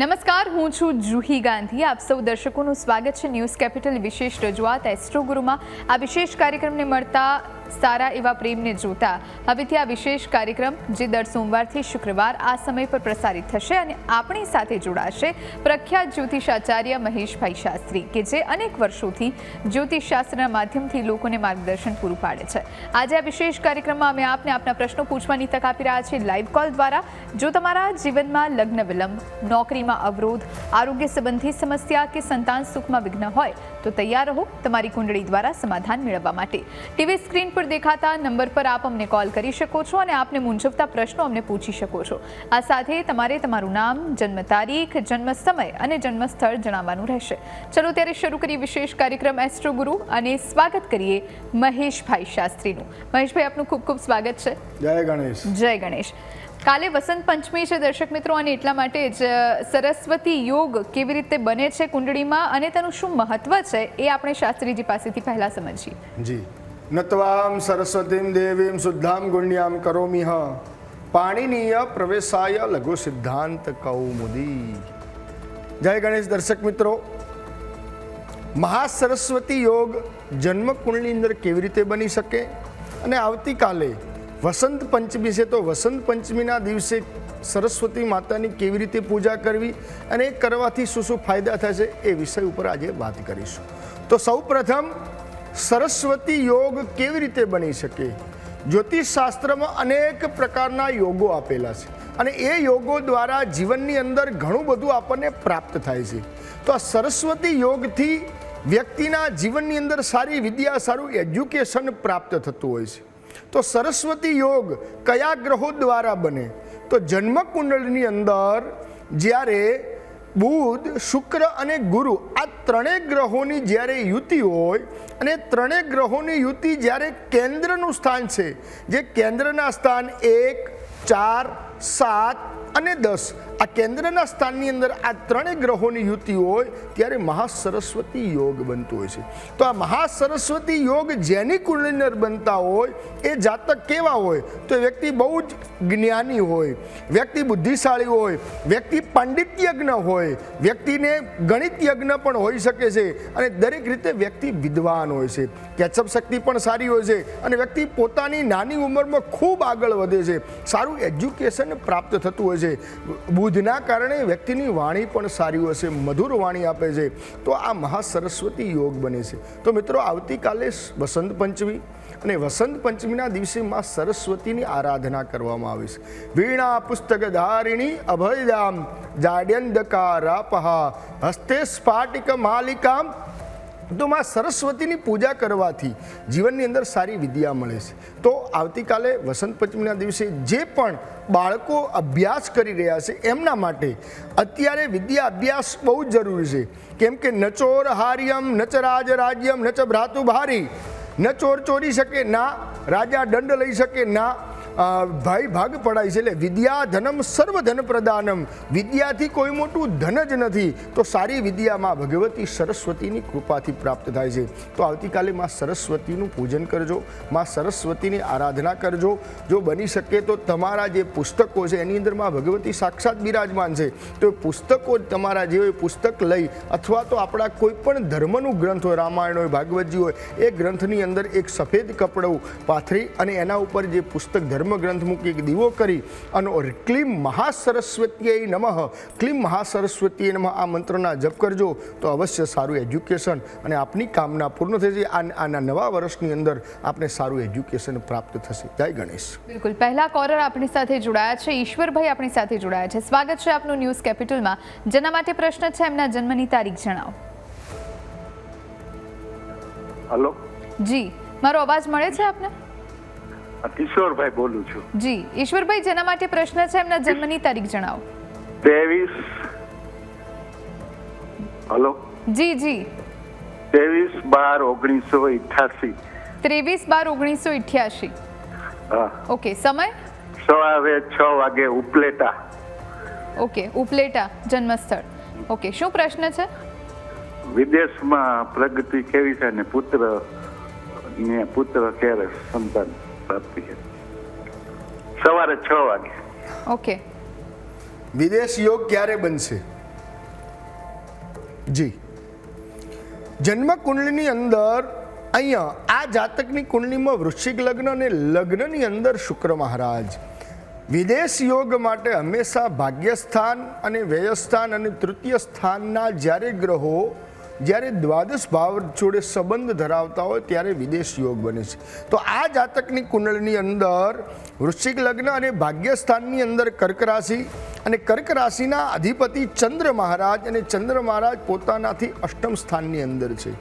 નમસ્કાર, હું છું જુહી ગાંધી. આપ સૌ દર્શકોનું સ્વાગત છે ન્યૂઝ કેપિટલ વિશેષ રજૂઆત. એસ્ટ્રો ગુરુમાં આ વિશેષ કાર્યક્રમને મળતા સારા એવા પ્રેમને જોતા હવેથી આ વિશેષ કાર્યક્રમ જે દર સોમવારથી શુક્રવાર આ સમય પર પ્રસારિત થશે અને આપણી સાથે જોડાશે પ્રખ્યાત જ્યોતિષાચાર્ય મહેશભાઈ શાસ્ત્રી કે જે અનેક વર્ષોથી જ્યોતિષશાસ્ત્રના માધ્યમથી લોકોને માર્ગદર્શન પૂરું પાડે છે. આજે આ વિશેષ કાર્યક્રમમાં અમે આપને આપના પ્રશ્નો પૂછવાની તક આપી રહ્યા છીએ લાઈવ કોલ દ્વારા. જો તમારા જીવનમાં લગ્ન વિલંબ, નોકરીમાં અવરોધ, આરોગ્ય સંબંધી સમસ્યા કે સંતાન સુખમાં વિઘ્ન હોય તો તૈયાર રહો તમારી કુંડળી દ્વારા સમાધાન મેળવવા માટે. ટીવી સ્ક્રીન પર દેખાતા નંબર પર આપ અમને કોલ કરી શકો છો અને આપને મૂંઝવતા પ્રશ્નો અમને પૂછી શકો છો. આ સાથે તમારે તમારું નામ જન્મ તારીખ જન્મ સમય અને જન્મ સ્થળ જણાવવાનું રહેશે. ચલો ત્યારે શરૂ કરીએ વિશેષ કાર્યક્રમ એસ્ટ્રો ગુરુ અને સ્વાગત કરીએ મહેશભાઈ શાસ્ત્રીનું. મહેશભાઈ આપનું ખૂબ ખૂબ સ્વાગત છે. જય ગણેશ. જય ગણેશ. કાલે વસંત પંચમી છે દર્શક મિત્રો અને એટલા માટે જ સરસ્વતી યોગ કેવી રીતે બને છે કુંડળીમાં અને તેનું શું મહત્વ છે એ આપણે શાસ્ત્રીજી પાસેથી પહેલા સમજીએ. જી. નત્વામ સરસ્વતીમ દેવીમ શુદ્ધામ ગુણ્યામ કરોમિહ. પાણીનીય પ્રવેશાય લઘુ સિદ્ધાંત કૌમુદી. જય ગણેશ દર્શક મિત્રો. મહાસરસ્વતી યોગ જન્મકુંડની અંદર કેવી રીતે બની શકે? અને આવતીકાલે વસંત પંચમી છે તો વસંત પંચમીના દિવસે સરસ્વતી માતાની કેવી રીતે પૂજા કરવી અને એ કરવાથી શું શું ફાયદા થશે એ વિષય ઉપર આજે વાત કરીશું. તો સૌ પ્રથમ સરસ્વતી યોગ કેવી રીતે બની શકે? જ્યોતિષ શાસ્ત્રમાં અનેક પ્રકારના યોગો આપેલા છે અને એ યોગો દ્વારા જીવનની અંદર ઘણું બધું આપણને પ્રાપ્ત થાય છે. તો આ સરસ્વતી યોગથી વ્યક્તિના જીવનની અંદર સારી વિદ્યા, સારું એજ્યુકેશન પ્રાપ્ત થતું હોય છે. તો સરસ્વતી યોગ કયા ગ્રહો દ્વારા બને? તો જન્મકુંડળની અંદર જ્યારે બુધ, શુક્ર અને ગુરુ આ ત્રણેય ગ્રહોની જ્યારે યુતિ હોય અને ત્રણેય ગ્રહોની યુતિ જ્યારે કેન્દ્રનું સ્થાન છે, જે કેન્દ્રના સ્થાન એક, ચાર, સાત અને દસ આ કેન્દ્રના સ્થાનની અંદર આ ત્રણેય ગ્રહોની યુતિ હોય ત્યારે મહાસરસ્વતી યોગ બનતો હોય છે. તો આ મહાસરસ્વતી યોગ જેની અંદર બનતા હોય, એ જાતક કેવા હોય? તો એ વ્યક્તિ બહુ જ જ્ઞાની હોય, વ્યક્તિ બુદ્ધિશાળી હોય, વ્યક્તિ પંડિત યજ્ઞ હોય, વ્યક્તિને ગણિત યજ્ઞ પણ હોઈ શકે છે અને દરેક રીતે વ્યક્તિ વિદ્વાન હોય છે. કેચઅપ શક્તિ પણ સારી હોય છે અને વ્યક્તિ પોતાની નાની ઉંમરમાં ખૂબ આગળ વધે છે. સારું એજ્યુકેશન પ્રાપ્ત થતું હોય છે. બુધના કારણે વ્યક્તિની વાણી પણ સારી હશે મધુર વાણી આપે છે. તો આ મહાસરસ્વતી યોગ બને છે. તો મિત્રો, આવતીકાલે વસંત પંચમી અને વસંત પંચમીના દિવસે માં સરસ્વતીની આરાધના કરવામાં આવે છે. વીણા પુસ્તક ધારિણી અભયદામ જાડ્યંધકારાપહા હસ્તે સ્ફાટિક માલિકામ તો માં સરસ્વતીની પૂજા કરવાથી જીવનની અંદર સારી વિદ્યા મળે છે. તો આવતીકાલે વસંત પંચમીના દિવસે જે પણ બાળકો અભ્યાસ કરી રહ્યા છે, એમના માટે અત્યારે વિદ્યા અભ્યાસ બહુ જ જરૂરી છે. કેમ કે નચોર હાર્યમ નચ રાજ રાજ્યમ નચ ભ્રાતુ ભારી ન ચોર ચોરી શકે, ના રાજા દંડ લઈ શકે, ના ભાઈ ભાગ પડાય છે. એટલે વિદ્યા ધનમ સર્વ ધન પ્રદાનમ વિદ્યાથી કોઈ મોટું ધન જ નથી. તો સારી વિદ્યામાં ભગવતી સરસ્વતીની કૃપાથી પ્રાપ્ત થાય છે. તો આવતીકાલે માં સરસ્વતીનું પૂજન કરજો. માં સરસ્વતીની આરાધના કરજો. જો બની શકે તો તમારા જે પુસ્તકો છે, એની અંદરમાં ભગવતી સાક્ષાત બિરાજમાન છે. તો એ પુસ્તકો જ તમારા જે હોય પુસ્તક લઈ, અથવા તો આપણા કોઈ પણ ધર્મનું ગ્રંથ હોય, રામાયણ હોય, ભાગવતજી હોય, એ ગ્રંથની અંદર એક સફેદ કપડું પાથરી અને એના ઉપર જે પુસ્તક ધર્મ ગ્રંથ મૂકી દીવો કરી અને ક્લીમ મહાસરસ્વતીય નમઃ. ક્લીમ મહાસરસ્વતીય નમઃ. આ મંત્રના જપ કરજો તો અવશ્ય સારું એજ્યુકેશન અને આપની કામના પૂર્ણ થશે આના નવા વર્ષની અંદર આપને સારું એજ્યુકેશન પ્રાપ્ત થશે. જય ગણેશ. બિલકુલ. પહેલા કોલર આપણી સાથે જોડાયા છે. ઈશ્વરભાઈ આપણી સાથે જોડાયા છે. સ્વાગત છે આપનું ન્યૂઝ કેપિટલમાં. જેના માટે પ્રશ્ન છે એમના જન્મની તારીખ જણાવો. હલો. જી. મારો અવાજ મળે છે આપને? કિશોરભાઈ બોલું છું. જી ઈશ્વરભાઈ જેના માટે પ્રશ્ન છે એમના જન્મની તારીખ જણાવો. ત્રેવીસ. હલો? જી જી. ત્રેવીસ બાર ઓગણીસો અઠ્યાસી. ત્રેવીસ બાર ઓગણીસો હા. ઓકે સમય? સવારે છ વાગે ઉપલેટા. ઓકે ઉપલેટા જન્મસ્થળ. ઓકે શું પ્રશ્ન છે? વિદેશમાં પ્રગતિ કેવી છે અને પુત્ર ને પુત્ર ક્યારે સંતાન? પ્રાપ્તિ છે. સવારે છ વાગે. ઓકે. વિદેશ યોગ ક્યારે બનશે? જી. જન્મ કુંડલીની અંદર અહીંયા આ જાતકની કુંડલીમાં વૃશ્ચિક લગ્ન અને લગ્નની અંદર શુક્ર મહારાજ. વિદેશ યોગ માટે હંમેશા ભાગ્યસ્થાન અને વ્યયસ્થાન અને તૃતીય સ્થાનના જ્યારે ગ્રહો જ્યારે દ્વાદશ ભાવ જોડે સંબંધ ધરાવતા હોય ત્યારે વિદેશ યોગ બને છે. તો આ જાતકની કુંડળની અંદર વૃશ્ચિક લગ્ન અને ભાગ્યસ્થાનની અંદર કર્ક રાશિ અને કર્ક રાશિના અધિપતિ ચંદ્ર મહારાજ અને ચંદ્ર મહારાજ પોતાનાથી અષ્ટમ સ્થાનની અંદર છે.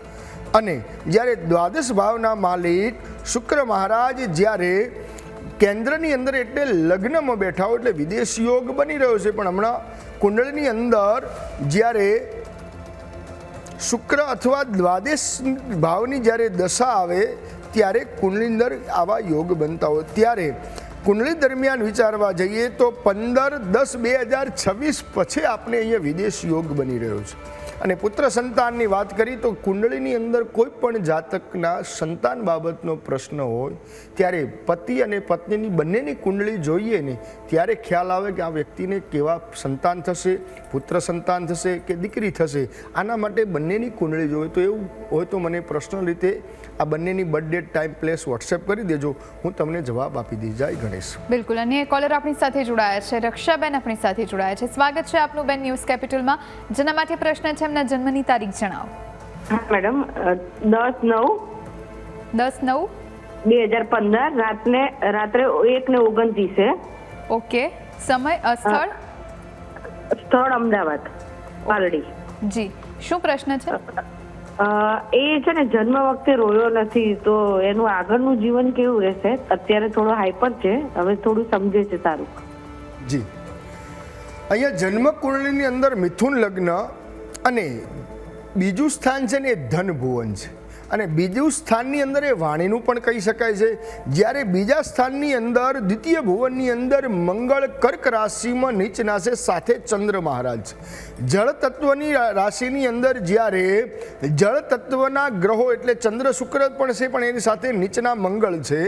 અને જ્યારે દ્વાદશ ભાવના માલિક શુક્ર મહારાજ જ્યારે કેન્દ્રની અંદર એટલે લગ્નમાં બેઠા હોય એટલે વિદેશ યોગ બની રહ્યો છે. પણ હમણાં કુંડળની અંદર જ્યારે શુક્ર અથવા દ્વાદશ ભાવની જ્યારે દશા આવે, ત્યારે કુંડલી અંદર આવા યોગ બનતા હોય. ત્યારે કુંડલી દરમિયાન વિચારવા જઈએ તો પંદર દસ બે હજાર છવ્વીસ પછી આપણે અહીંયા વિદેશ યોગ બની રહ્યો છે. અને પુત્ર સંતાનની વાત કરી તો કુંડળીની અંદર કોઈ પણ જાતકના સંતાન બાબતનો પ્રશ્ન હોય, ત્યારે પતિ અને પત્નીની બંનેની કુંડળી જોઈએ ને, ત્યારે ખ્યાલ આવે કે આ વ્યક્તિને કેવા સંતાન થશે, પુત્ર સંતાન થશે કે દીકરી થશે. આના માટે બંનેની કુંડળી જોઈએ તો એવું હોય તો મને પર્સનલ રીતે આ બંનેની બર્થડે, ટાઈમ, પ્લેસ વોટ્સએપ કરી દેજો. હું તમને જવાબ આપી દઈશ. જય ગણેશ. બિલકુલ. અને કોલર આપણી સાથે જોડાયા છે, રક્ષાબેન આપણી સાથે જોડાયા છે. સ્વાગત છે આપનું બેન ન્યૂઝ કેપિટલમાં. જેના માટે પ્રશ્ન છે એમના જન્મની તારીખ જણાવો. મેડમ દસ નવ દસ નવ બે હજાર પંદર રાતને રાત્રે એક ને ઓગણત્રીસે. ઓકે. સમય સ્થળ? સ્થળ અમદાવાદ પાલડી. જી. શું પ્રશ્ન છે? એ છે ને જન્મ વખતે રોયો નથી તો એનું આગળનું જીવન કેવું રહેશે? અત્યારે થોડો હાઈપર છે હવે થોડું સમજે છે સારું. જી. અહીંયા જન્મ કુંડળીની અંદર મિથુન લગ્ન અને બીજું સ્થાન છે ને એ ધન છે. અને બીજું સ્થાનની અંદર એ વાણીનું પણ કહી શકાય છે. જ્યારે બીજા સ્થાનની અંદર, દ્વિતીય ભુવનની અંદર મંગળ કર્ક રાશિમાં નીચના છે સાથે ચંદ્ર મહારાજ. છે જળ તત્વની રાશિની અંદર જ્યારે જળ તત્વના ગ્રહો એટલે ચંદ્ર શુક્ર પણ છે, પણ એની સાથે નીચના મંગળ છે.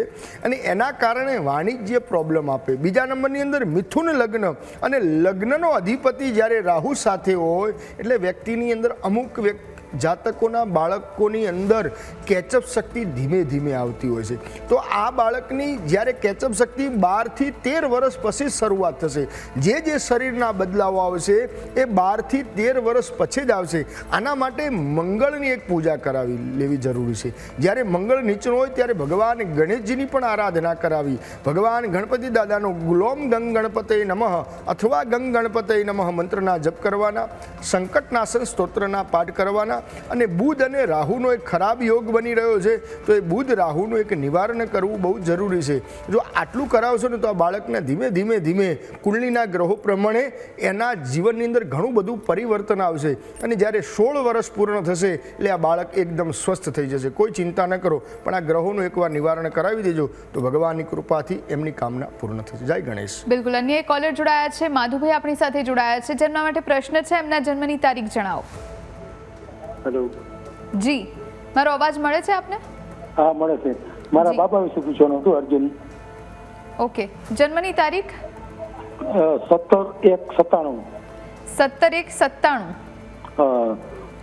અને એના કારણે વાણિજ્ય પ્રોબ્લેમ આપે. બીજા નંબરની અંદર મિથુન લગ્ન અને લગ્નનો અધિપતિ જ્યારે રાહુ સાથે હોય, એટલે વ્યક્તિની અંદર અમુક વ્યક્તિ જાતકોના બાળકોની અંદર કેચઅપ શક્તિ ધીમે ધીમે આવતી હોય છે. તો આ બાળકની જ્યારે કેચઅપ શક્તિ બારથી તેર વર્ષ પછી શરૂઆત થશે, જે જે શરીરના બદલાવો આવશે એ બારથી તેર વર્ષ પછી જ આવશે. આના માટે મંગળની એક પૂજા કરાવી લેવી જરૂરી છે. જ્યારે મંગળ નીચું હોય ત્યારે ભગવાન ગણેશજીની પણ આરાધના કરાવી. ભગવાન ગણપતિ દાદાનો ગુલોમ ગંગ ગણપતે નમઃ અથવા ગંગ ગણપતે નમઃ મંત્રના જપ કરવાના, સંકટનાશન સ્તોત્રના પાઠ કરવાના અને બુધ અને રાહુનો એક ખરાબ યોગ બની રહ્યો છે તો એ બુધ રાહુનું એક નિવારણ કરવું બહુ જરૂરી છે. જો આટલું કરાવશો ને તો આ બાળકને ધીમે ધીમે ધીમે કુંડલીના ગ્રહો પ્રમાણે એના જીવનની અંદર ઘણું બધું પરિવર્તન આવશે. અને જ્યારે સોળ વર્ષ પૂર્ણ થશે એટલે આ બાળક એકદમ સ્વસ્થ થઈ જશે. કોઈ ચિંતા ન કરો પણ આ ગ્રહોનું એકવાર નિવારણ કરાવી દેજો તો ભગવાનની કૃપાથી એમની કામના પૂર્ણ થશે. જય ગણેશ. બિલકુલ અન્ય એક કોલર જોડાયા છે માધુભાઈ આપણી સાથે જોડાયા છે. જેમના માટે પ્રશ્ન છે એમના જન્મની તારીખ જણાવો. હેલો જી. મારો અવાજ મળે છે આપને? હા મળે છે. મારા બાપા વિશે પૂછવાનું હતું અર્જુન. ઓકે. જન્મની તારીખ? સત્તર એક સત્તાણું. સત્તર એક સત્તાણું.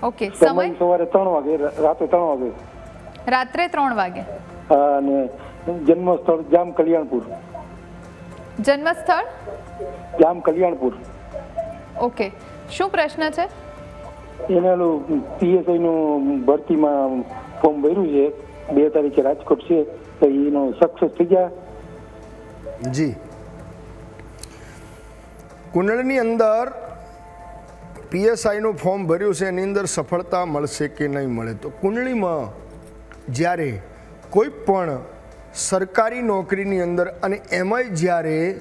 ઓકે સમય? સવારે ત્રણ વાગે રાતે ત્રણ વાગે. રાત્રે ત્રણ વાગે. અને જન્મ સ્થળ જામ કલ્યાણપુર જન્મ સ્થળ જામ કલ્યાણપુર ઓકે. શું પ્રશ્ન છે? એને પીએસઆઈનું ભરતીમાં ફોર્મ ભર્યું છે. બે તારીખે રાજકોટ છે, તો એનો સક્સેસ થઈ ગયા. જી. કુંડળની અંદર પીએસઆઈનું ફોર્મ ભર્યું છે, એની અંદર સફળતા મળશે કે નહીં મળે? તો કુંડળીમાં જ્યારે કોઈ પણ સરકારી નોકરીની અંદર અને એમાંય જ્યારે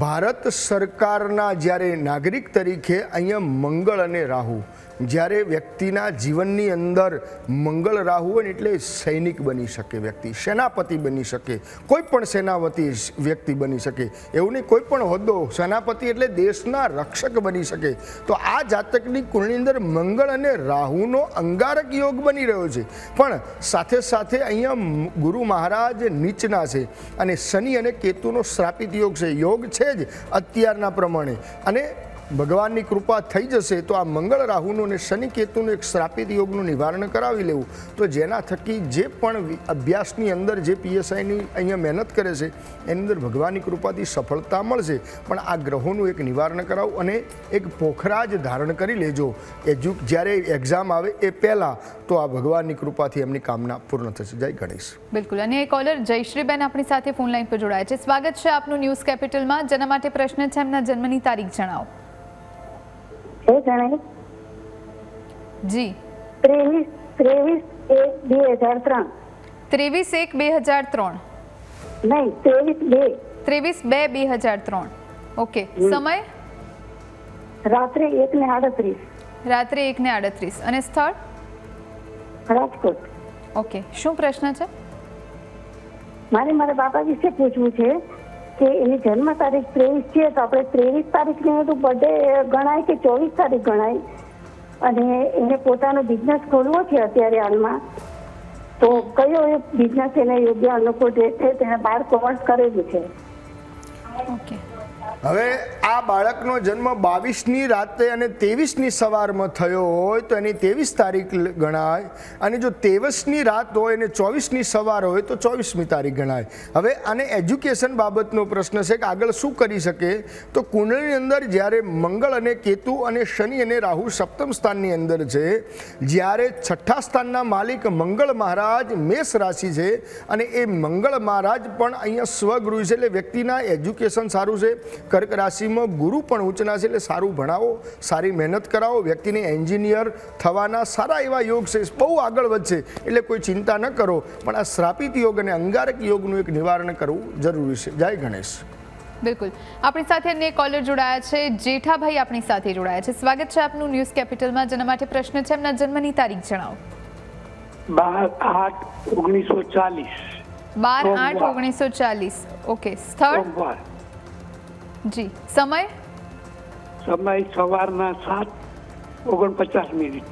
ભારત સરકારના જ્યારે નાગરિક તરીકે અહીંયા મંગળ અને રાહુ જ્યારે વ્યક્તિના જીવનની અંદર મંગળ રાહુ હોય એટલે સૈનિક બની શકે વ્યક્તિ, સેનાપતિ બની શકે, કોઈ પણ સેનાપતિ વ્યક્તિ બની શકે. એવું નહીં, કોઈ પણ હોદ્દો, સેનાપતિ એટલે દેશના રક્ષક બની શકે. તો આ જાતકની કુળની અંદર મંગળ અને રાહુનો અંગારક યોગ બની રહ્યો છે. પણ સાથે સાથે અહીંયા ગુરુ મહારાજ નીચના છે અને શનિ અને કેતુનો શ્રાપિત યોગ છે. યોગ છે જ અત્યારના પ્રમાણે. અને ભગવાનની કૃપા થઈ જશે તો આ મંગળ રાહુનું અને શનિ કેતુનું એક શ્રાપિત યોગનું નિવારણ કરાવી લેવું. તો જેના થકી જે પણ અભ્યાસની અંદર જે પીએસઆઈની અહીંયા મહેનત કરે છે, એની અંદર ભગવાનની કૃપાથી સફળતા મળશે. પણ આ ગ્રહોનું એક નિવારણ કરાવું અને એક પોખરા જ ધારણ કરી લેજો. એજ્યુ જ્યારે એક્ઝામ આવે એ પહેલાં તો આ ભગવાનની કૃપાથી એમની કામના પૂર્ણ થશે. જય ગણેશ. બિલકુલ. અને કોલર જયશ્રીબેન આપણી સાથે ફોન લાઈન પર જોડાયા છે. સ્વાગત છે આપનું ન્યૂઝ કેપિટલમાં. જેના માટે પ્રશ્ન છે એમના જન્મની તારીખ જણાવો. એ જી. ત્રેવીસ ત્રેવીસ એક બે હજાર ત્રણ. ત્રેવીસ એક બે હજાર ત્રણ. નહીં ત્રેવીસ બે. ત્રેવીસ બે બે હજાર ત્રણ. ઓકે સમય? રાત્રે એક ને આડત્રીસ. રાત્રે એક ને આડત્રીસ. અને સ્થળ? રાજકોટ. ઓકે શું પ્રશ્ન છે? મારે મારા બાપા વિશે પૂછવું છે. કે એની જન્મ તારીખ ત્રેવીસ છે, તો આપણે ત્રેવીસ તારીખને તો બર્થડે ગણાય કે ચોવીસ તારીખ ગણાય? અને એને પોતાનો બિઝનેસ ખોલવો છે અત્યારે હાલમાં? તો કયો એ બિઝનેસ એને યોગ્ય અનુકૂળ રહેશે? તેને બાર કોમર્સ કરેલું છે. ઓકે હવે આ બાળકનો જન્મ બાવીસની રાતે અને ત્રેવીસની સવારમાં થયો હોય તો એની ત્રેવીસ તારીખ ગણાય. અને જો ત્રેવીસની રાત હોય અને ચોવીસની સવાર હોય તો ચોવીસમી તારીખ ગણાય. હવે આને એજ્યુકેશન બાબતનો પ્રશ્ન છે કે આગળ શું કરી શકે? તો કુંડળીની અંદર જ્યારે મંગળ અને કેતુ અને શનિ અને રાહુ સપ્તમ સ્થાનની અંદર છે, જ્યારે છઠ્ઠા સ્થાનના માલિક મંગળ મહારાજ મેષ રાશિ છે અને એ મંગળ મહારાજ પણ અહીંયા સ્વગૃહ છે એટલે વ્યક્તિના એજ્યુકેશન સારું છે. કર્ક રાશિમાં ગુરુ પણ ઉચ્ચના છે એટલે સારું ભણાવો સારી મહેનત કરાવો વ્યક્તિને એન્જિનિયર થવાના સારા એવા યોગ છે બહુ આગળ વધશે એટલે કોઈ ચિંતા ન કરો. પણ આ શ્રાપિત યોગ અને અંગારક યોગનું એક નિવારણ કરવું જરૂરી છે. જય ગણેશ. બિલકુલ. આપણી સાથે અન્ય કોલર જોડાયા છે. જેઠાભાઈ આપણી સાથે જોડાયા છે. સ્વાગત છે આપનું ન્યૂઝ કેપિટલમાં. જેના માટે પ્રશ્ન છે એમના જન્મની તારીખ જણાવો. બાર આઠ ઓગણીસો ચાલીસ. બાર આઠ ઓગણીસો ચાલીસ. ઓકે સ્થળ? જી સમય? સમય સવારના સાત ઓગણપચાસ મિનિટ.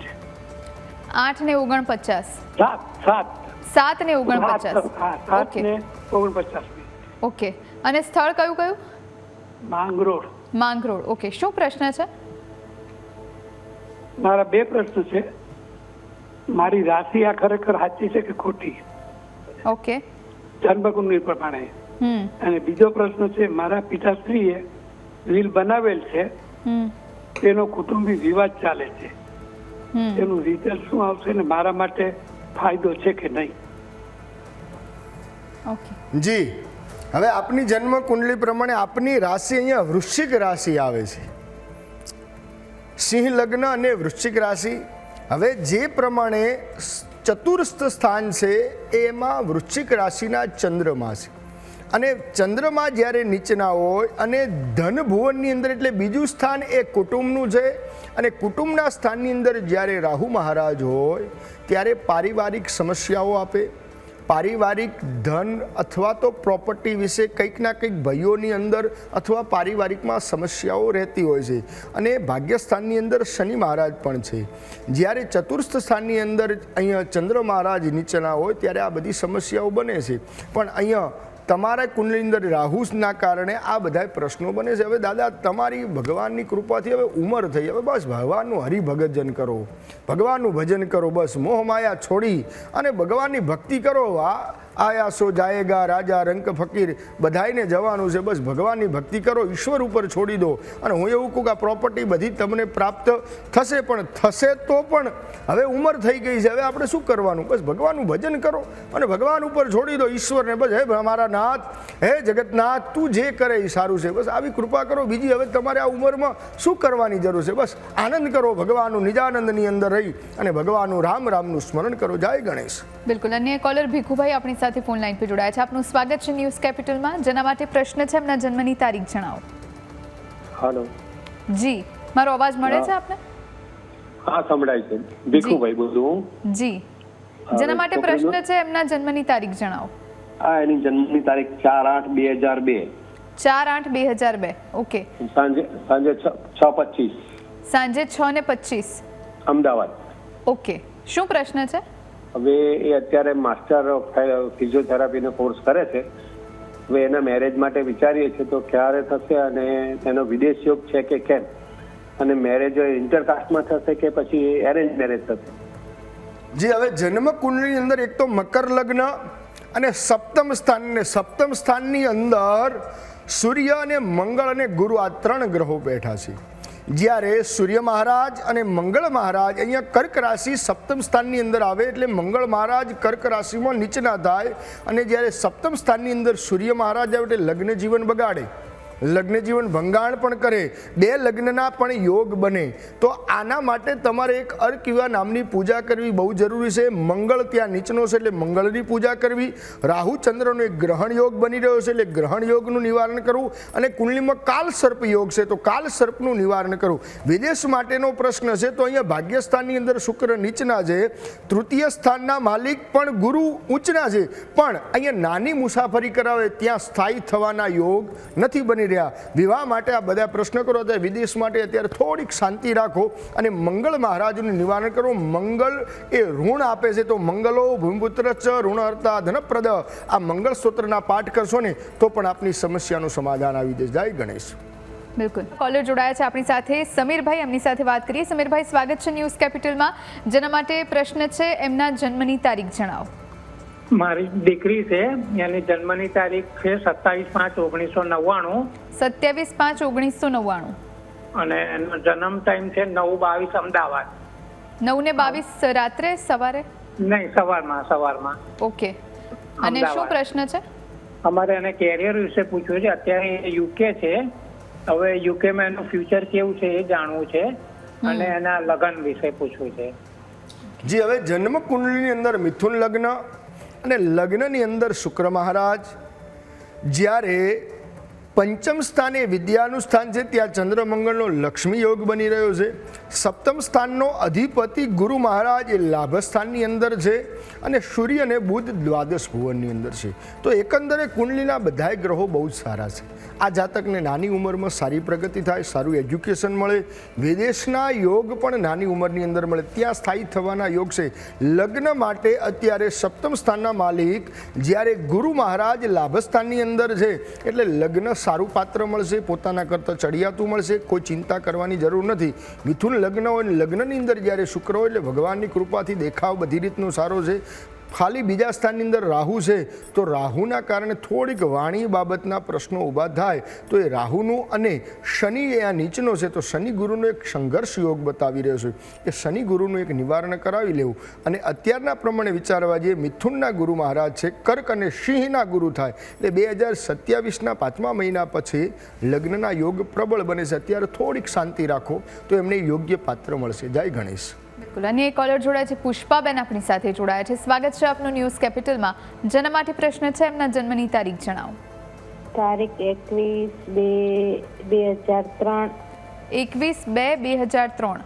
આઠ ને ઓગણપચાસ. સાત સાત. સાત ને ઓગણપચાસ. ઓકે. ને ઓગણપચાસ ઓકે. અને સ્થળ કયું કયું? માંગરોળ માંગરોળ ઓકે. શું પ્રશ્ન છે? મારા બે પ્રશ્ન છે. મારી રાશિ આ ખરેખર સાચી છે કે ખોટી? ઓકે. જન્મકુંડલી પ્રમાણે. અને બીજો પ્રશ્ન છે મારા પિતાશ્રીએ વિલ બનાવેલ છે. તેનો કુટુંબી વિવાદ ચાલે છે. તેનું રિઝલ્ટ શું આવશે ને મારા માટે ફાયદો છે કે નહીં? જી. હવે આપની જન્મ કુંડલી પ્રમાણે આપની રાશિ અહીંયા વૃશ્ચિક રાશિ આવે છે. સિંહ લગ્ન અને વૃશ્ચિક રાશિ. હવે જે પ્રમાણે ચતુર્થ સ્થાન છે એમાં વૃશ્ચિક રાશિના ચંદ્રમાં છે. અને ચંદ્રમા જ્યારે નીચના હોય અને ધન ભુવનની અંદર એટલે બીજું સ્થાન એ કુટુંબનું છે અને કુટુંબના સ્થાનની અંદર જ્યારે રાહુ મહારાજ હોય, ત્યારે પારિવારિક સમસ્યાઓ આપે. પારિવારિક ધન અથવા તો પ્રોપર્ટી વિશે કંઈક ના કંઈક ભાઈઓની અંદર અથવા પારિવારિકમાં સમસ્યાઓ રહેતી હોય છે. અને ભાગ્યસ્થાનની અંદર શનિ મહારાજ પણ છે. જ્યારે ચતુર્થ સ્થાનની અંદર અહીંયા ચંદ્ર મહારાજ નીચેના હોય, ત્યારે આ બધી સમસ્યાઓ બને છે. પણ અહીંયા તમારા કુંડલી અંદર રાહુના કારણે આ બધા પ્રશ્નો બને છે. હવે દાદા, તમારી ભગવાનની કૃપાથી હવે ઉંમર થઈ. હવે બસ ભગવાનનું હરિભગતજન કરો. ભગવાનનું ભજન કરો. બસ મોહમાયા છોડી અને ભગવાનની ભક્તિ કરો. આ આયા સો જાયેગા રાજા રંક ફકીર. બધાયને જવાનું છે, બસ ભગવાનની ભક્તિ કરો, ઈશ્વર ઉપર છોડી દો. અને હું એવું કહું કે આ પ્રોપર્ટી બધી તમને પ્રાપ્ત થશે, પણ થશે તો પણ. હવે ઉંમર થઈ ગઈ છે, હવે આપણે શું કરવાનું? બસ ભગવાનનું ભજન કરો અને ભગવાન ઉપર છોડી દો ઈશ્વરને. બસ હે મારા નાથ, હે જગતનાથ, તું જે કરે એ સારું છે. બસ આવી કૃપા કરો. બીજી હવે તમારે આ ઉંમરમાં શું કરવાની જરૂર છે? બસ આનંદ કરો, ભગવાનનું નિજાનંદની અંદર રહી અને ભગવાનનું રામ રામનું સ્મરણ કરો. જય ગણેશ. બિલકુલ. અન્ય કોલર ભીખુભાઈ, આપણી સાથે ફોન લાઈન પર જોડાયા છે. આપનું સ્વાગત છે ન્યૂઝ કેપિટલમાં. જેના માટે પ્રશ્ન છે એમના જન્મની તારીખ જણાવો. હાલો. જી મારો અવાજ મળે છે આપને? હા સંભળાય છે. ભીખુભાઈ બોલું જી. જેના માટે પ્રશ્ન છે એમના જન્મની તારીખ જણાવો. હા એની જન્મની તારીખ ચાર આઠ બે હજાર બે. ચાર આઠ બે હજાર બે. ઓકે. સાંજે સાંજે છ છ પચીસ. સાંજે છ ને પચીસ. અમદાવાદ. ઓકે. શું પ્રશ્ન છે? હવે એ અત્યારે માસ્ટર ઓફ ફિઝિયોથેરાપીનો કોર્સ કરે છે. હવે એના મેરેજ માટે વિચારીએ છીએ તો ક્યારે થશે અને એનો વિદેશ યોગ છે કે કેમ? અને મેરેજ ઇન્ટરકાસ્ટમાં થશે કે પછી એરેન્જ મેરેજ થશે? જે, હવે જન્મ કુંડળીની અંદર એક તો મકર લગ્ન અને સપ્તમ સ્થાન ને સપ્તમ સ્થાનની અંદર સૂર્ય અને મંગળ અને ગુરુ આ ત્રણ ગ્રહો બેઠા છે. જ્યારે સૂર્ય મહારાજ અને મંગળ મહારાજ અહીંયા કર્ક રાશિ સપ્તમ સ્થાનની અંદર આવે એટલે મંગળ મહારાજ કર્ક રાશિમાં નીચના થાય અને જ્યારે સપ્તમ સ્થાનની અંદર સૂર્ય મહારાજ આવે એટલે લગ્ન જીવન બગાડે. લગ્ન જીવન ભંગાણ પણ કરે, બે લગ્નના પણ યોગ બને. તો આના માટે તમારે એક અર્કિવા નામની પૂજા કરવી બહુ જરૂરી છે. મંગળ ત્યાં નીચનો છે એટલે મંગળની પૂજા કરવી. રાહુ ચંદ્રનો એક ગ્રહણ યોગ બની રહ્યો છે એટલે ગ્રહણ યોગનું નિવારણ કરવું. અને કુંડલીમાં કાલ સર્પ યોગ છે તો કાલ સર્પનું નિવારણ કરવું. વિદેશ માટેનો પ્રશ્ન છે તો અહીંયા ભાગ્યસ્થાનની અંદર શુક્ર નીચના છે. તૃતીય સ્થાનના માલિક પણ ગુરુ ઊંચના છે. પણ અહીંયા નાની મુસાફરી કરાવે ત્યાં સ્થાયી થવાના યોગ નથી બની રહ્યા. વિવાહ માટે આ બધા પ્રશ્ન કરો તો વિદેશ માટે અત્યારે થોડીક શાંતિ રાખો અને મંગળ મહારાજનું નિવારણ કરો. મંગળ એ ઋણ આપે છે તો મંગલો ભૂમિપુત્ર ચ ઋણહર્તા ધનપ્રદ. આ મંગળ સ્તોત્રના પાઠ કરશો ને તો પણ આપની સમસ્યાનું સમાધાન આવી જશે. જય ગણેશ. બિલકુલ. કોલર જોડાયા છે આપણી સાથે સમીરભાઈ. એમની સાથે વાત કરીએ. સમીરભાઈ, સ્વાગત છે ન્યૂઝ કેપિટલમાં. જેના માટે પ્રશ્ન છે, એમના જન્મની તારીખ જણાવો. મારી દીકરી છે એની જન્મની તારીખ છે સત્તાવીસ પાંચ ઓગણીસો નવ્વાણું. સત્યાવીસ પાંચ ઓગણીસો નવ્વાણું. અને એનો જન્મ ટાઈમ છે નવ બાવીસ અમદાવાદ. નવ ને બાવીસ રાત્રે સવારે? નહીં સવારમાં સવારમાં. ઓકે. અને શું પ્રશ્ન છે? અમારે એને કેરિયર વિશે પૂછવું છે. અત્યારે યુકે છે. હવે યુકેમાં એનું ફ્યુચર કેવું છે એ જાણવું છે. અને એના લગ્ન વિશે પૂછવું છે. જે હવે જન્મ કુંડલીની અંદર મિથુન લગ્ન અને લગ્નની અંદર શુક્ર મહારાજ જ્યારે પંચમ સ્થાને વિદ્યાનું સ્થાન છે, ત્યાં ચંદ્રમંગળનો લક્ષ્મી યોગ બની રહ્યો છે. સપ્તમ સ્થાનનો અધિપતિ ગુરુ મહારાજ એ લાભસ્થાનની અંદર છે અને સૂર્ય અને બુધ દ્વાદશ ભુવનની અંદર છે. તો એકંદરે કુંડલીના બધાય ગ્રહો બહુ જ સારા છે. આ જાતકને નાની ઉંમરમાં સારી પ્રગતિ થાય, સારું એજ્યુકેશન મળે, વિદેશના યોગ પણ નાની ઉંમરની અંદર મળે. ત્યાં સ્થાયી થવાના યોગ છે. લગ્ન માટે અત્યારે સપ્તમ સ્થાનના માલિક જ્યારે ગુરુ મહારાજ લાભસ્થાનની અંદર છે. એટલે લગ્ન સારું પાત્ર મળશે, પોતાના કરતાં ચડિયાતું મળશે, કોઈ ચિંતા કરવાની જરૂર નથી. મિથુન લગ્ન હોય લગ્નની અંદર જ્યારે શુક્ર હોય એટલે ભગવાનની કૃપાથી દેખાવ બધી રીતનો સારો છે. ખાલી બીજા સ્થાનની અંદર રાહુ છે, તો રાહુના કારણે થોડીક વાણી બાબતના પ્રશ્નો ઊભા થાય. તો એ રાહુનું અને શનિ એ આ નીચનો છે, તો શનિ ગુરુનો એક સંઘર્ષ યોગ બતાવી રહ્યો છે. કે શનિ ગુરુનું એક નિવારણ કરાવી લેવું. અને અત્યારના પ્રમાણે વિચારવા જઈએ, મિથુનના ગુરુ મહારાજ છે, કર્ક અને સિંહના ગુરુ થાય. એટલે બે હજાર સત્યાવીસના પાંચમા મહિના પછી લગ્નના યોગ પ્રબળ બને છે. અત્યારે થોડીક શાંતિ રાખો, તો એમને યોગ્ય પાત્ર મળશે. જય ગણેશ. બિલકુલ. અને એક કોલર જોડાય છે પુષ્પાબેન આપણી સાથે જોડાયા છે. સ્વાગત છે આપનું ન્યૂઝ કેપિટલમાં. જેના માટે પ્રશ્ન છે એમના જન્મની તારીખ જણાવો. તારીખ એકવીસ બે બે હજાર ત્રણ. એકવીસ બે બે હજાર ત્રણ.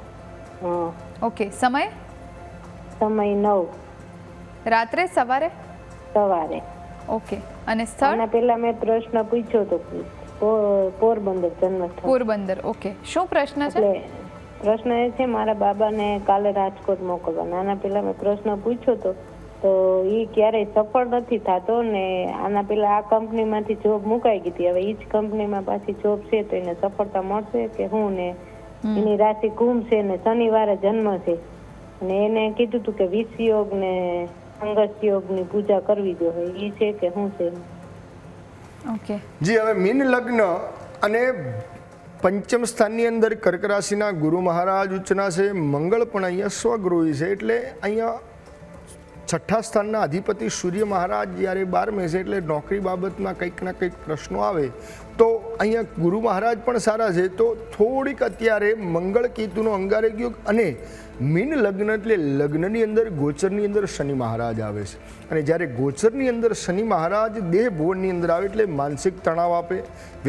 ઓકે સમય? સમય નવ. રાત્રે સવારે? સવારે. ઓકે અને સ્થળ? પેલા મેં પ્રશ્ન પૂછ્યો હતો પોરબંદર જન્મ પોરબંદર ઓકે. શું પ્રશ્ન છે? પ્રશ્ન એ છે મારા બાબાને કાલે રાજકોટ મોકલવાના. આના પેલા મેં પ્રશ્ન પૂછ્યો હતો તો એ ક્યારેય સફળ નથી થતો ને આના પેલા આ કંપનીમાંથી જોબ મુકાઈ ગઈ હતી. હવે એ જ કંપનીમાં પાછી જોબ છે તો એને સફળતા મળશે કે હું ને એની રાશિ કુંભ છે ને શનિવારે જન્મ છે. અને એને કીધું હતું કે વિષ યોગ ને સંઘર્ષ યોગની પૂજા કરવી જોઈએ. એ છે કે હું છે. ઓકે. જી હવે મીન લગ્ન અને પંચમ સ્થાનની અંદર કર્ક રાશિના ગુરુ મહારાજ ઉચ્ચના છે મંગળ પણ અહીંયા સ્વગૃહી છે, એટલે અહીંયા છઠ્ઠા સ્થાનના અધિપતિ સૂર્ય મહારાજ જ્યારે બારમે છે, એટલે નોકરી બાબતમાં કંઈક ના કંઈક પ્રશ્નો આવે તો અહીંયા ગુરુ મહારાજ પણ સારા છે. તો થોડીક અત્યારે મંગળ કેતુનો અંગારક યોગ અને મીન લગ્ન એટલે લગ્નની અંદર ગોચરની અંદર શનિ મહારાજ આવે છે. અને જ્યારે ગોચરની અંદર શનિ મહારાજ દેહ ભુવનની અંદર આવે એટલે માનસિક તણાવ આપે,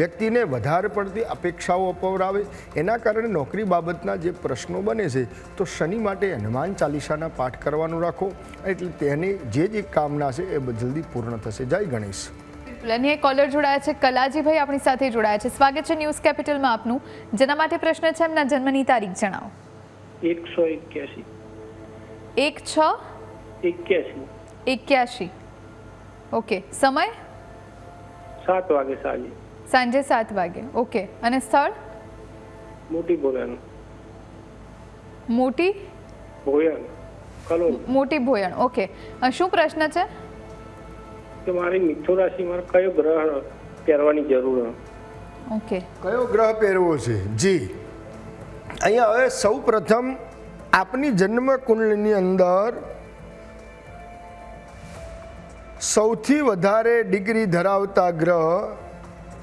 વ્યક્તિને વધારે પડતી અપેક્ષાઓ અપવરાવે. એના કારણે નોકરી બાબતના જે પ્રશ્નો બને છે, તો શનિ માટે હનુમાન ચાલીસાના પાઠ કરવાનું રાખો. એટલે તેની જે જે કામના છે એ જલ્દી પૂર્ણ થશે. જય ગણેશ. અને એક કોલર જોડાયા છે. કલાજીભાઈ આપણી સાથે જોડાયા છે. સ્વાગત છે ન્યૂઝ કેપિટલમાં આપનું. જેના માટે પ્રશ્ન છે એમના જન્મની તારીખ જણાવો. એકસો એક્યાસી. એક છ એક્યાસી. એક્યાસી. ઓકે. સમય? સાત વાગે સાંજે. સાંજે સાત વાગે. ઓકે. અને સ્થળ? મોટી બોલાનું મોટી? ભોયન. મોટી ભોયણ ઓકે. શું પ્રશ્ન છે? કે મારી મિથુન રાશિમાં કયો ગ્રહ પહેરવાની જરૂર ઓકે. કયો ગ્રહ પહેરવો છે? જી. અહીંયા હવે સૌ પ્રથમ આપની જન્મ કુંડળીની અંદર સૌથી વધારે ડિગ્રી ધરાવતા ગ્રહ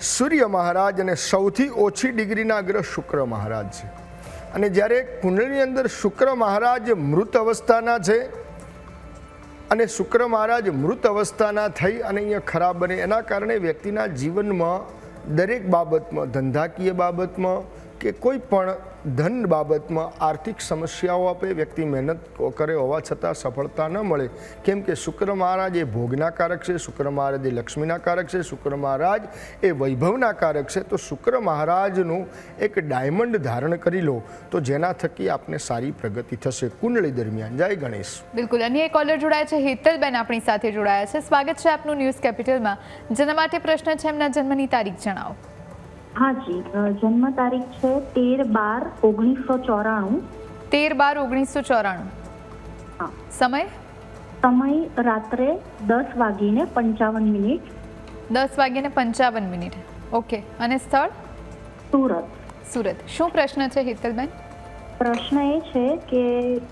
સૂર્ય મહારાજ અને સૌથી ઓછી ડિગ્રીના ગ્રહ શુક્ર મહારાજ છે. અને જ્યારે કુંડળીની અંદર શુક્ર મહારાજ મૃત અવસ્થાના છે અને શુક્ર મહારાજ મૃત અવસ્થાના થઈ અને અહીંયા ખરાબ બને. એના કારણે વ્યક્તિના જીવનમાં દરેક બાબતમાં, ધંધાકીય બાબતમાં કે કોઈ પણ ધન બાબતમાં આર્થિક સમસ્યાઓ આપે, વ્યક્તિ મહેનત કરે હોવા છતાં સફળતા ન મળે. કેમ કે શુક્ર મહારાજ એ ભોગના કારક છે, શુક્ર મહારાજ એ લક્ષ્મીના કારક છે, શુક્ર મહારાજ એ વૈભવના કારક છે, તો શુક્ર મહારાજનું એક ડાયમંડ ધારણ કરી લો, તો જેના થકી આપને સારી પ્રગતિ થશે. કુંડળી દરમિયાન. જય ગણેશ. બિલકુલ. અન્ય એક કોલર જોડાયા છે, હેતલબેન આપણી સાથે જોડાયા છે. સ્વાગત છે આપનું ન્યૂઝ કેપિટલમાં. જેના માટે પ્રશ્ન છે, એમના જન્મની તારીખ જણાવો. હા જી જન્મ તારીખ છે તેર બાર ઓગણીસો ચોરાણું. તેર બાર ઓગણીસો ચોરાણું. હા. સમય? સમય રાત્રે દસ વાગીને પંચાવન મિનિટ. દસ વાગીને પંચાવન મિનિટ. ઓકે અને સ્થળ? સુરત. સુરત. શું પ્રશ્ન છે હિતલબેન? પ્રશ્ન એ છે કે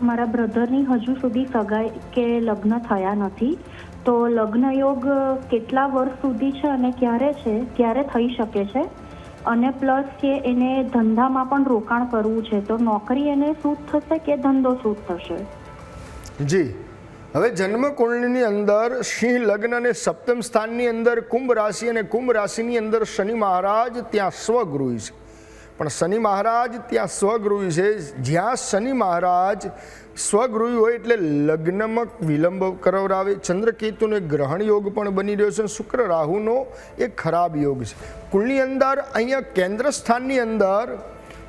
મારા બ્રધરની હજુ સુધી સગાઈ કે લગ્ન થયા નથી. તો લગ્ન યોગ કેટલા વર્ષ સુધી છે અને ક્યારે છે? ક્યારે થઈ શકે છે? અને પ્લસ કે એને ધંધામાં પણ રોકાણ કરવું છે. તો નોકરી એને સૂટ થશે કે ધંધો સૂટ થશે? જી. હવે જન્મ કુંડલીની અંદર સિંહ લગ્ન અને સપ્તમ સ્થાનની અંદર કુંભ રાશિ અને કુંભ રાશિની અંદર શનિ મહારાજ ત્યાં સ્વગૃહી છે. પણ શનિ મહારાજ ત્યાં સ્વગૃહી છે. જ્યાં શનિ મહારાજ સ્વગૃહી હોય એટલે લગ્નમાં વિલંબ કરાવરાવે. ચંદ્રકેતુનો એક ગ્રહણ યોગ પણ બની રહ્યો છે શુક્ર રાહુનો એક ખરાબ યોગ છે. કુળની અંદર અહીંયા કેન્દ્ર સ્થાનની અંદર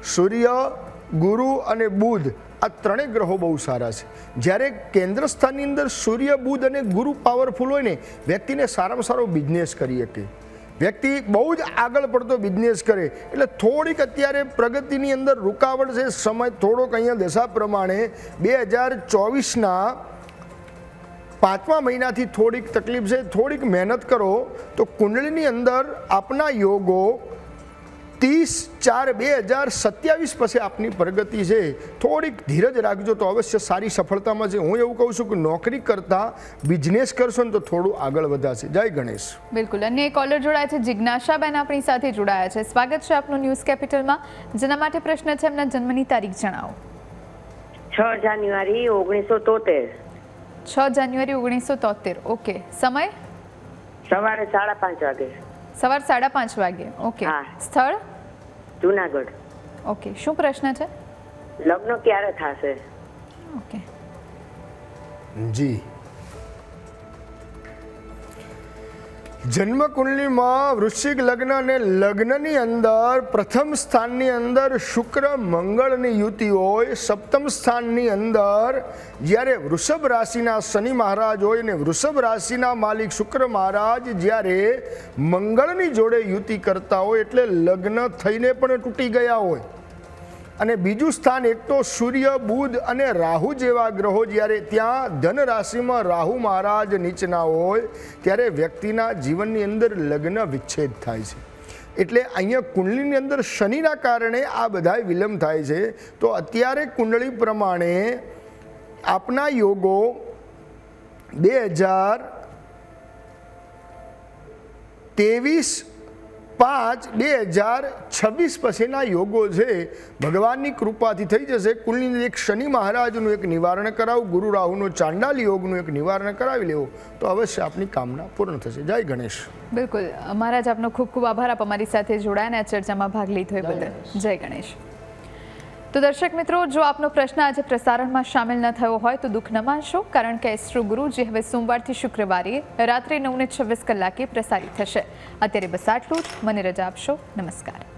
સૂર્ય, ગુરુ અને બુધ આ ત્રણેય ગ્રહો બહુ સારા છે. જ્યારે કેન્દ્ર સ્થાનની અંદર સૂર્ય, બુધ અને ગુરુ પાવરફુલ હોય ને, વ્યક્તિને સારામાં સારો બિઝનેસ કરી શકે. વ્યક્તિ બહુ જ આગળ પડતો બિઝનેસ કરે. એટલે થોડીક અત્યારે પ્રગતિની અંદર રૂકાવટ છે. સમય થોડોક અહીંયા દશા પ્રમાણે બે હજાર ચોવીસના પાંચમા મહિનાથી થોડીક તકલીફ છે. થોડીક મહેનત કરો. તો કુંડળીની અંદર આપના યોગો ત્રીસ ચાર બે હજાર સત્યાવીસ પછી આપની પ્રગતિ છે. થોડીક ધીરજ રાખજો તો અવશ્ય સારી સફળતામાં છે. હું એવું કહું છું કે નોકરી કરતાં બિઝનેસ કરશો ને તો થોડું આગળ વધાશે જય ગણેશ. બિલકુલ. અન્ય એક કોલર જોડાયા છે જિજ્ઞાસાબેન આપણી સાથે જોડાયા છે. સ્વાગત છે આપનું ન્યૂઝ કેપિટલમાં. જેના માટે પ્રશ્ન છે એમના જન્મની તારીખ જણાવો. છ જાન્યુઆરી ઓગણીસો તોતેર. છ જાન્યુઆરી ઓગણીસો તોતેર. ઓકે. સમય? સવારે સાડા પાંચ વાગે. સવાર સાડા પાંચ વાગે. ઓકે હા. સ્થળ? જુનાગઢ. ઓકે શું પ્રશ્ન છે? લગ્ન ક્યારે થશે? ઓકે જી. જન્મ કુંડલીમાં વૃશ્ચિક લગ્ન અને લગ્નની અંદર પ્રથમ સ્થાનની અંદર શુક્ર, મંગળની યુતિ હોય. સપ્તમ સ્થાનની અંદર જ્યારે વૃષભ રાશિના શનિ મહારાજ હોય ને વૃષભ રાશિના માલિક શુક્ર મહારાજ જ્યારે મંગળની જોડે યુતિ કરતા હોય એટલે લગ્ન થઈને પણ તૂટી ગયા હોય. અને બીજું સ્થાન એક તો સૂર્ય, બુધ અને રાહુ જેવા ગ્રહો જ્યારે ત્યાં ધન રાશિમાં રાહુ મહારાજ નીચના હોય, ત્યારે વ્યક્તિના જીવનની અંદર લગ્ન વિચ્છેદ થાય છે. એટલે અહીંયા કુંડલીની અંદર શનિના કારણે આ બધા વિલંબ થાય છે. તો અત્યારે કુંડળી પ્રમાણે આપના યોગો બે હજાર ત્રેવીસ પાંચ બે હજાર છવ્વીસ પછીના યોગો છે. ભગવાનની કૃપાથી થઈ જશે. કુલની એક શનિ મહારાજનું એક નિવારણ કરાવું, ગુરુ રાહુનો ચાંડાલ યોગનું એક નિવારણ કરાવી લેવું. તો અવશ્ય આપની કામના પૂર્ણ થશે. જય ગણેશ. બિલકુલ. મહારાજ આપનો ખૂબ ખૂબ આભાર. આપ અમારી સાથે જોડાયા આ ચર્ચામાં ભાગ લીધો એ બદલ. જય ગણેશ. તો દર્શક મિત્રો, જો આપનો પ્રશ્ન આજે પ્રસારણમાં સામેલ ન થયો હોય તો દુઃખ ન માનશો, કારણ કે એસ્ટ્રો ગુરુ જે હવે સોમવારથી શુક્રવારે રાત્રે નવને છવ્વીસ કલાકે પ્રસારિત થશે. અત્યારે બસ આટલું જ. મને રજા આપશો. નમસ્કાર.